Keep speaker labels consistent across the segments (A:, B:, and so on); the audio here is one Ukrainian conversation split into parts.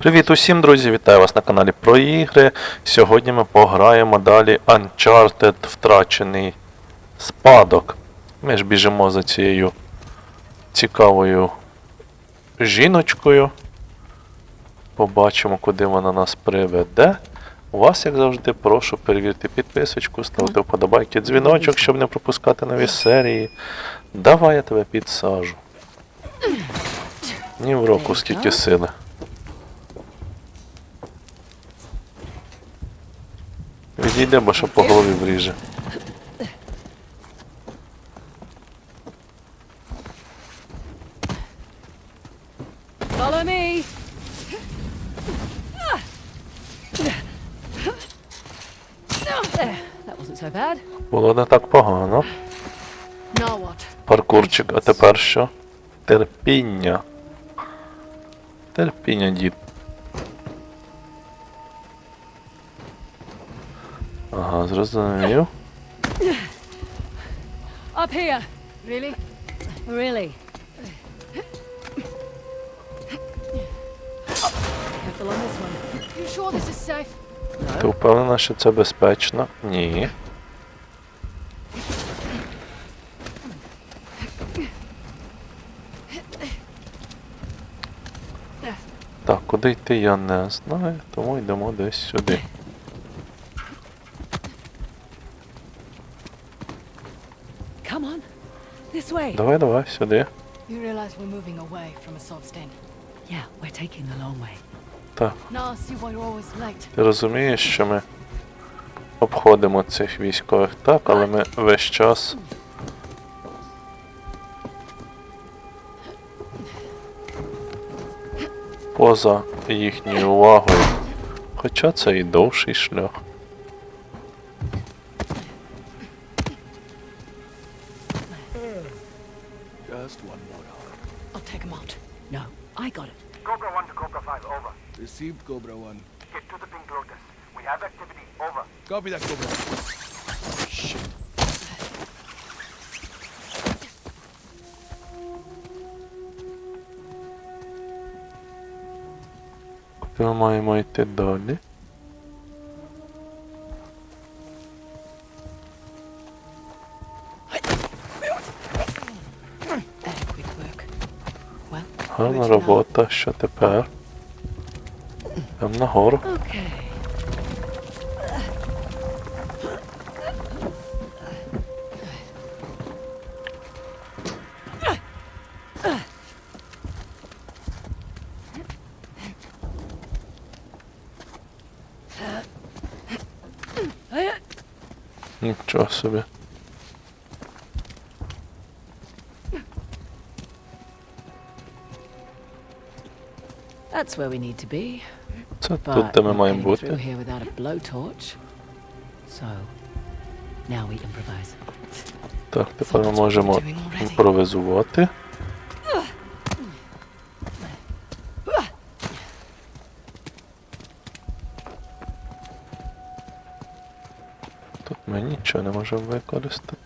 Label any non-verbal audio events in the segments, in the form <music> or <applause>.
A: Привіт усім, друзі! Вітаю вас на каналі про ігри. Сьогодні ми пограємо далі Uncharted Втрачений спадок. Ми ж біжимо за цією цікавою жіночкою. Побачимо, куди вона нас приведе. Вас, як завжди, прошу перевірити підписочку, ставити вподобайки, дзвіночок, щоб не пропускати нові серії. Давай я тебе підсажу. Ні в року скільки сили. Відійде, бо що по голові вріже.
B: Follow me. That wasn't so bad.
A: Було не так погано.
B: Now what?
A: Паркурчик, а тепер що? Терпіння. Терпіння, дід. Ага, зрозумів.
B: Up here. Really? Really. Careful on this one. You sure this is safe?
A: Ти впевнена, що це безпечно? Ні. Так, куди йти я не знаю, тому йдемо десь сюди.
B: The long way.
A: Так. Ти розумієш, що ми обходимо цих військових так, але ми весь час. Поза їхньою увагою. Хоча це і довший шлях.
C: over.
D: Received, Cobra 1.
C: Get to the Pink Lotus. We have activity, over.
D: Copy that, Cobra. Shit.
A: Still mai
E: mai te dole.
A: Haan,
E: a robot,
A: shut the pair? Там нагору.
B: Okay.
A: Нічого собі.
B: That's where we need to be.
A: Це тут, де ми маємо бути. Так, тепер ми можемо імпровизувати. Тут ми нічого не можемо використати.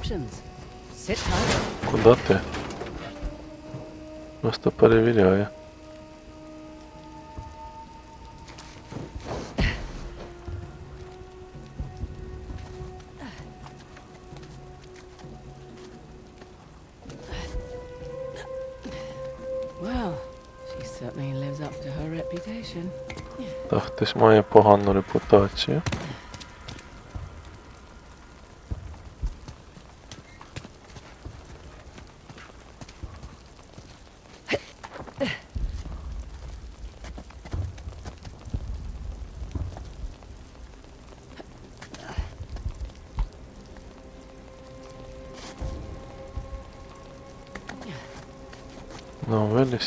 B: Options. Sit tight.
A: Куди ти? Просто перевіряє.
B: Well, she certainly lives up to her reputation.
A: Так, хтось має погану репутацію.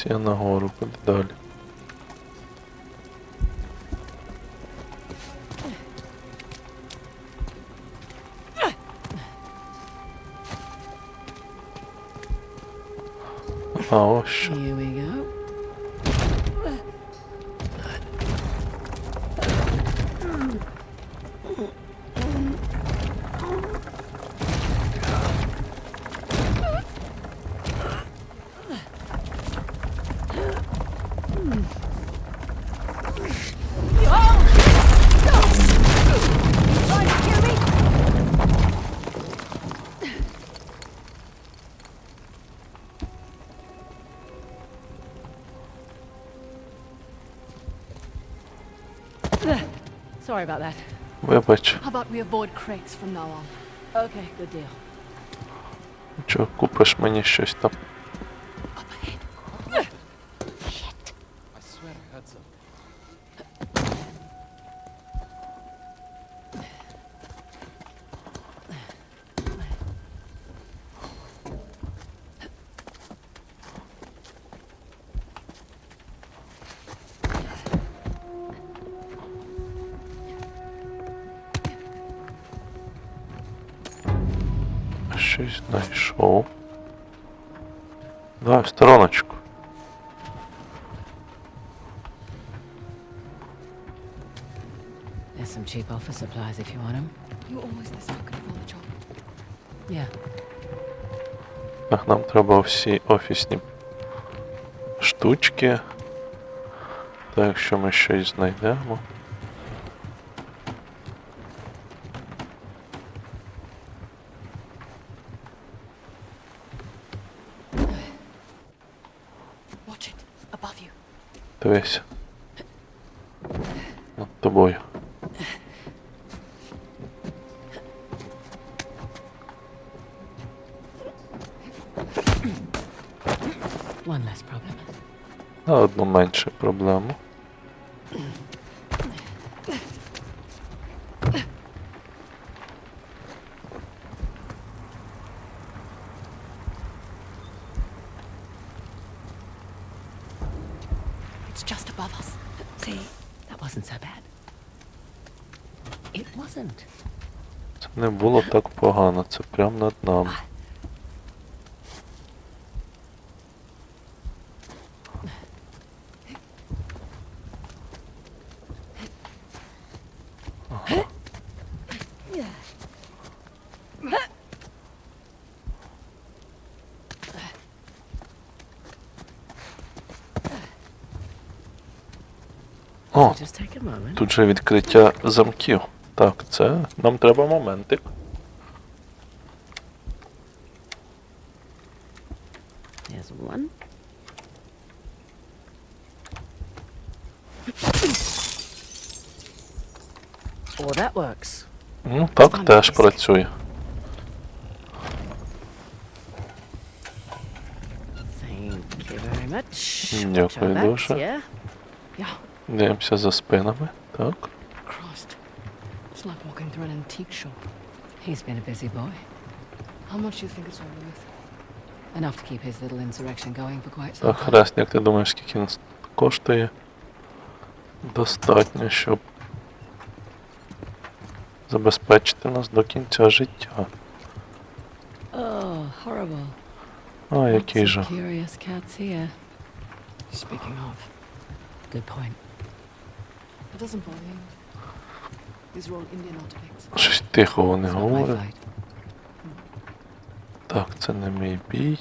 A: Ну, виліз я нагору, куди далі. А ось що.
B: Sorry about that.
A: Вибач,
E: How about we avoid crates from now on?
B: Okay, good deal.
A: що купиш мені щось там.
B: There's some cheap office supplies if you want them.
E: You always the sucker for the job.
B: Yeah.
A: Так, нам треба всі офісні штучки. Так, якщо ми щось знайдемо.
B: One less problem.
A: На одну меншу проблему.
E: It's just above us.
B: See, that wasn't so bad. It wasn't.
A: Це не було так погано, це прямо над нами. О. Тут же відкриття замків. Так, це нам треба моментик.
B: There's one. Oh, that works.
A: Ну, так теж працює.
B: Thank you very much.
A: Дякую дуже. Дивимося за спинами. Так.
E: It's like walking through an antique shop.
B: He's been a busy boy.
E: How much do you think it's all worth?
B: Enough to keep his little insurrection going for quite some time.
A: Хрест, як ти думаєш, скільки він коштує? Достатньо, щоб забезпечити нас до кінця життя.
B: Oh, horrible.
A: А, який же.
E: Speaking of,
B: Good point.
E: it doesn't bother you. These are all Indian artifacts.
A: Щось тихо вони говорять. Так, це не мій бій.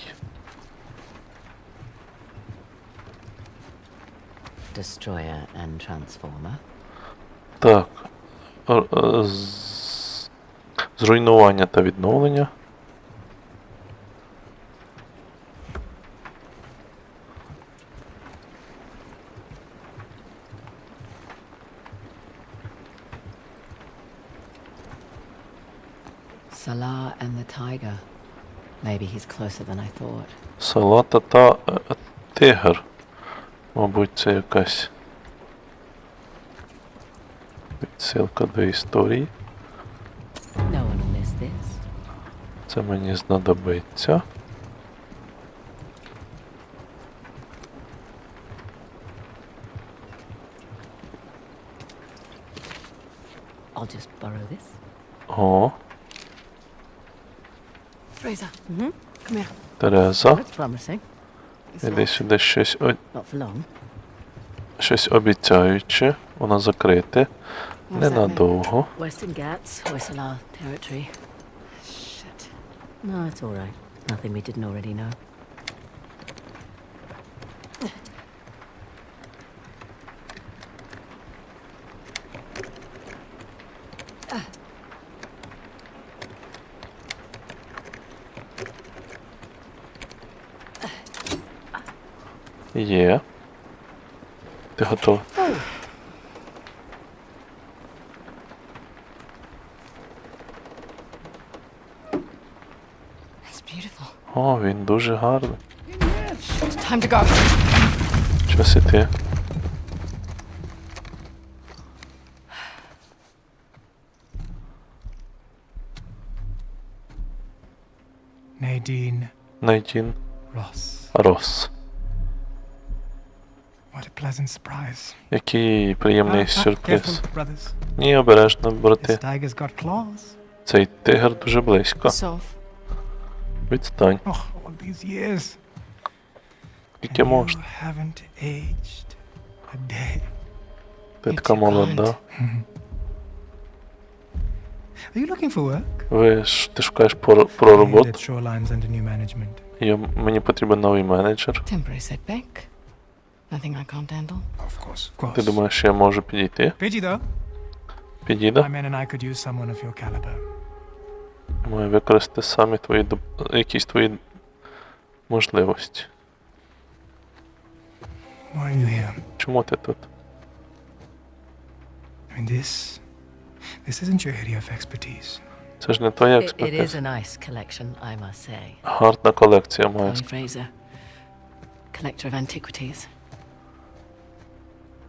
B: Destroyer and transformer.
A: Так. Е, з- Зруйнування та відновлення.
B: Salah and the tiger. Maybe he's closer than I thought.
A: Салата та е, е, тигр. Мабуть, це якась відсилка до історії.
B: No one will miss this.
A: Це мені знадобиться.
B: I'll just borrow this.
A: О,
E: Fraser,
B: Mm-hmm.
A: Тереза. Іди сюди щось, о- щось обіцяюче. Воно закрите. Ненадовго.
B: No, it's all right. Nothing we didn't already know.
A: Є. Ти готова? О, він дуже гарний.
E: Time to go.
A: Час іти. Найдін.
F: Найдін.
A: Рос.
F: Рос.
A: Який приємний сюрприз. Ні, обережно, брати.
F: This tiger's got claws.
A: Цей тигр дуже близько. Відстань.
F: Oh, all these years.
A: Скільки можна?
F: You haven't aged a day.
A: Ти така молода. <laughs>
F: Are you looking for work?
A: Ви ж ти шукаєш про, про роботу.
F: that Shoreline's under new management.
A: Я, мені потрібен новий менеджер.
E: Temporary setback. Nothing I can't handle.
F: Of course, of course.
A: Ти думаєш, що я можу підійти?
F: Pity though. My
A: Підійде?
F: men and I could use someone of your caliber.
A: Маю використати самі твої доп- якісь твої можливості.
F: Why are you here?
A: Чому ти тут?
F: I mean, this. This isn't your area of expertise.
A: Це ж не твоя
B: It, it is
A: експертиза.
B: a nice collection, I must say.
A: Гарна колекція має.
B: Chloe Fraser, collector of antiquities.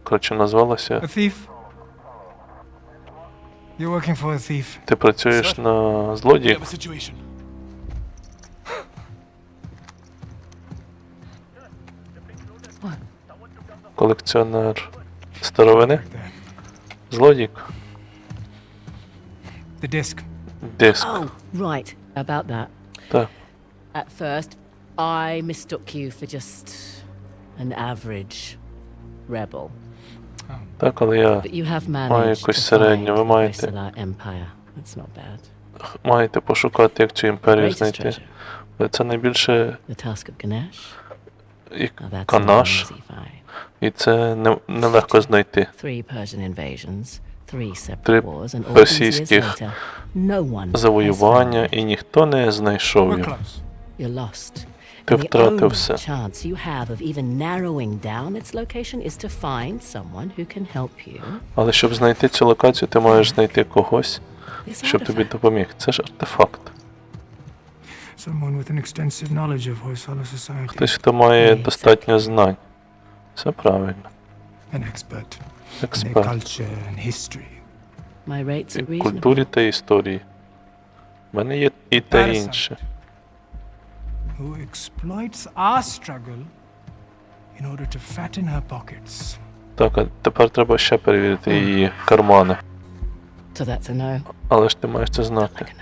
A: Коротше, назвалася.
F: A thief. You're working for a thief.
A: Ти працюєш на злодії?
D: situation.
A: Колекціонер старовини? Злодік?
F: The disc.
A: Диск.
B: Oh, right. About that.
A: Так.
B: At first, I mistook you for just an average rebel.
A: Так, але я Маю якусь середню, ви маєте. Маєте пошукати, як цю імперію знайти. Але це найбільше канаш, і це не- нелегко знайти.
B: Three Persian invasions, three separate
A: Три
B: wars, and all these years
A: персійських завоювання, і ніхто не знайшов його. Ти втратив
B: only
A: все.
B: chance you have of even narrowing down its location is to find someone who can help you.
A: Але щоб знайти цю локацію, ти маєш знайти когось,
B: This
A: щоб тобі
B: artifact.
A: допоміг. Це ж артефакт.
F: Someone with an extensive knowledge of Hoysala society.
A: Хтось, хто має
B: це
A: достатньо знань. Все правильно. Експерт. І в культурі та історії. У мене є і те інше.
F: Who exploits our struggle in order to fatten her pockets.
A: Так, а тепер треба ще перевірити її кармани.
B: So that's a no.
A: Але ж ти маєш це знати.
B: Like a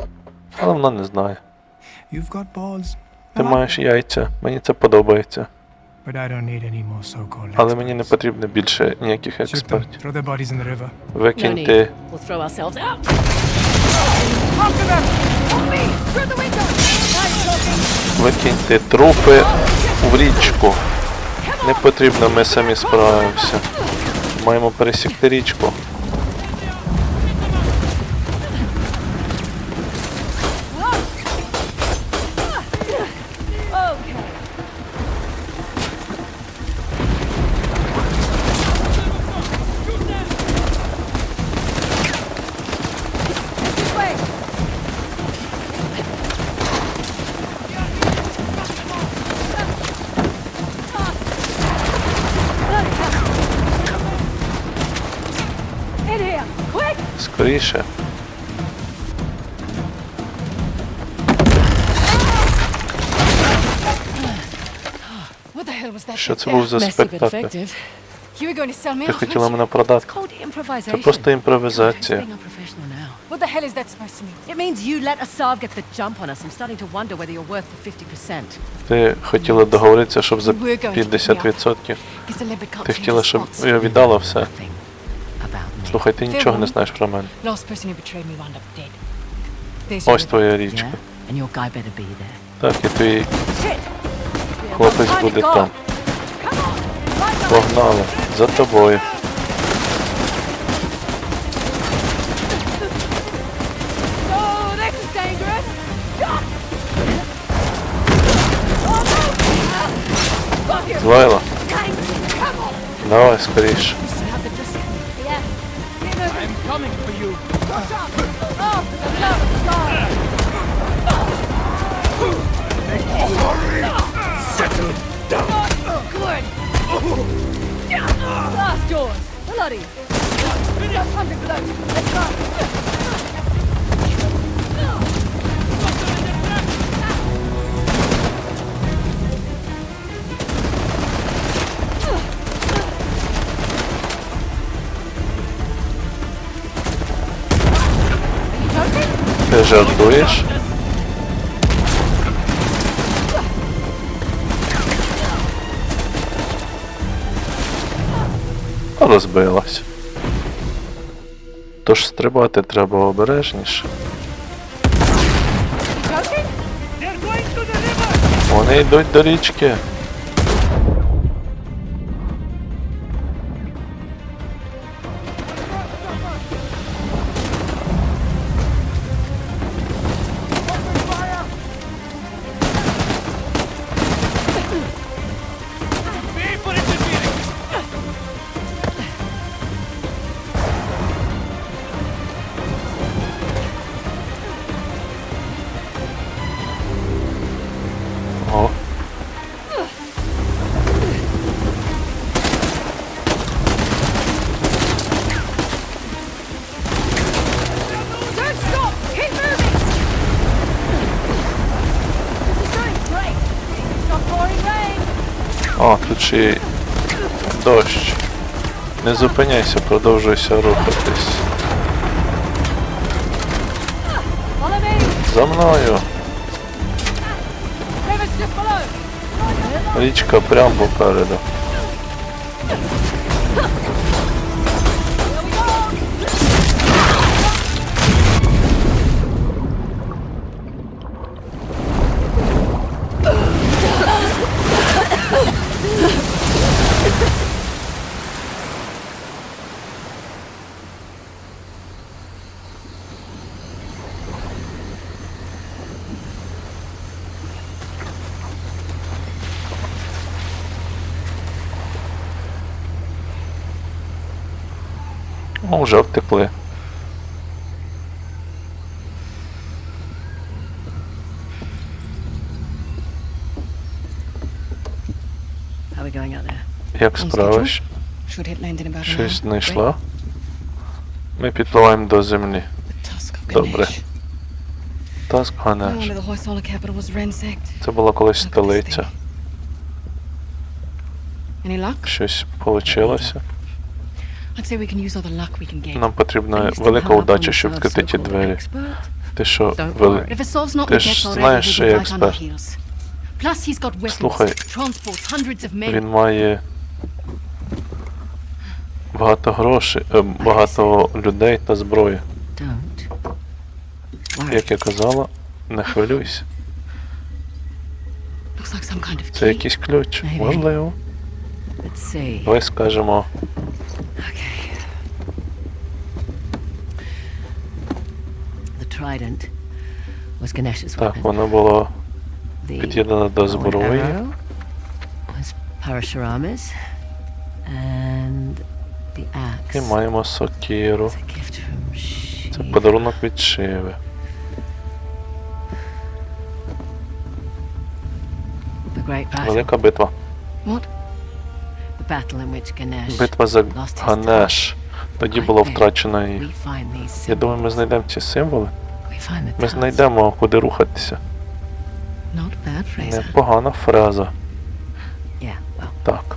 B: no.
A: Але вона не знає.
F: You've got balls.
A: Ти
F: I
A: маєш яйця, мені це подобається.
F: But I don't need any more so-called
A: Але мені не
F: experts.
A: потрібно більше ніяких
F: Shoot them.
A: експертів.
F: Throw their bodies in the river.
B: No
A: Викиньте,
B: need. We'll throw ourselves out.
A: Викиньте трупи в річку. Не потрібно, ми самі справимося. Маємо пересікти річку. Скоріше. Що це був за спектакль? Ти хотіла мене продати. Це просто імпровізація.
E: What the hell is that supposed to mean?
B: It means you let Asav get the jump on us. I'm starting to wonder whether you're worth the 50%.
A: Ти хотіла договоритися, щоб за
E: We're going to
A: 50%.
E: Because the Libet can't
A: Ти хотіла, щоб я віддала все. Слухай, ти нічого не знаєш про мене. Ось твоя річка. Так, і твій хлопець буде там. Погнали. За тобою.
E: Oh!
A: Звайла. Давай скоріше. Ты жартуешь? Розбилась. Тож стрибати треба обережніше. Вони йдуть до річки. Й дощ. Не зупиняйся, продовжуйся рухатись. За мною. Річка прямо попереду. О, вже втекли. Як справи? Щось знайшла? Ми підпливаємо до землі. Добре. Таск Ганеш. Це була колись столиця. Щось вийшло. Нам потрібна велика удача, щоб відкрити ті двері. Ти що, вели... Ти ж знаєш, що я експерт. Слухай. Він має багато грошей, е, багато людей та зброї. Як я казала, не хвилюйся. Це якийсь ключ. Можливо. Давай скажемо, так, воно було під'єднано до зброї. І маємо
B: from
A: Це подарунок від Шиви. Велика битва.
E: What?
A: Битва за Ганеш. Тоді було втрачено
B: these
A: Я думаю, ми знайдемо ці символи. Ми знайдемо, куди рухатися. Непогана фраза. Так.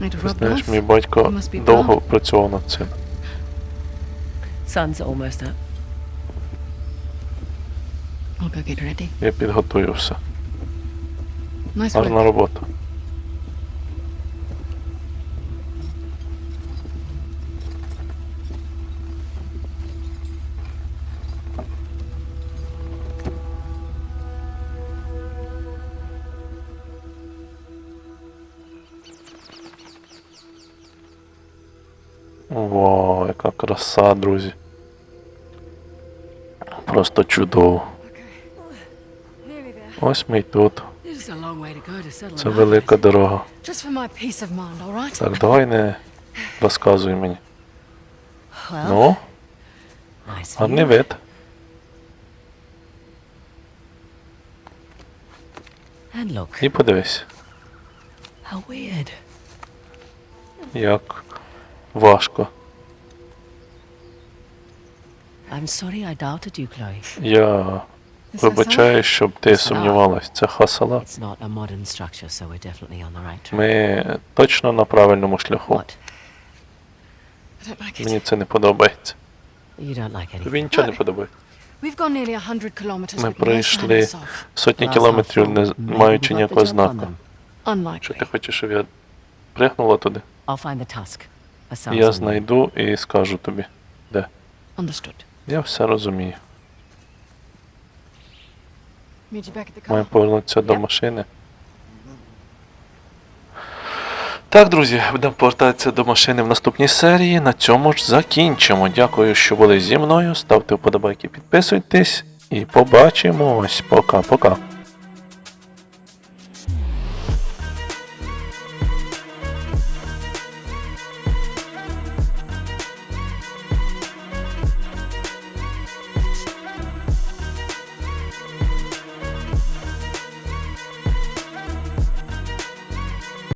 A: Ти знаєш, мій батько довго працював над цим.
B: Sun's almost up.
E: I'll go get ready.
A: Я підготую все.
E: Nice
A: Гарна робота. Вау, яка краса, друзі. Просто чудово. Ось ми й тут. Це велика дорога. Так, давай не розказуй мені. Ну, гарний вид. І подивись. Як важко. Я вибачаю, щоб ти сумнівалась. Це хасала. Ми точно на правильному шляху. Мені це не подобається. Тобі нічого не подобається. Ми пройшли сотні кілометрів, не маючи ніякого знаку. Що ти хочеш, щоб я пригнула туди? Я знайду і скажу тобі, де. Я все розумію.
E: Meet you back at the car.
A: Маємо повернутися до машини. Так, друзі, будемо повертатися до машини в наступній серії. На цьому ж закінчимо. Дякую, що були зі мною. Ставте вподобайки, підписуйтесь і побачимось. Пока-пока.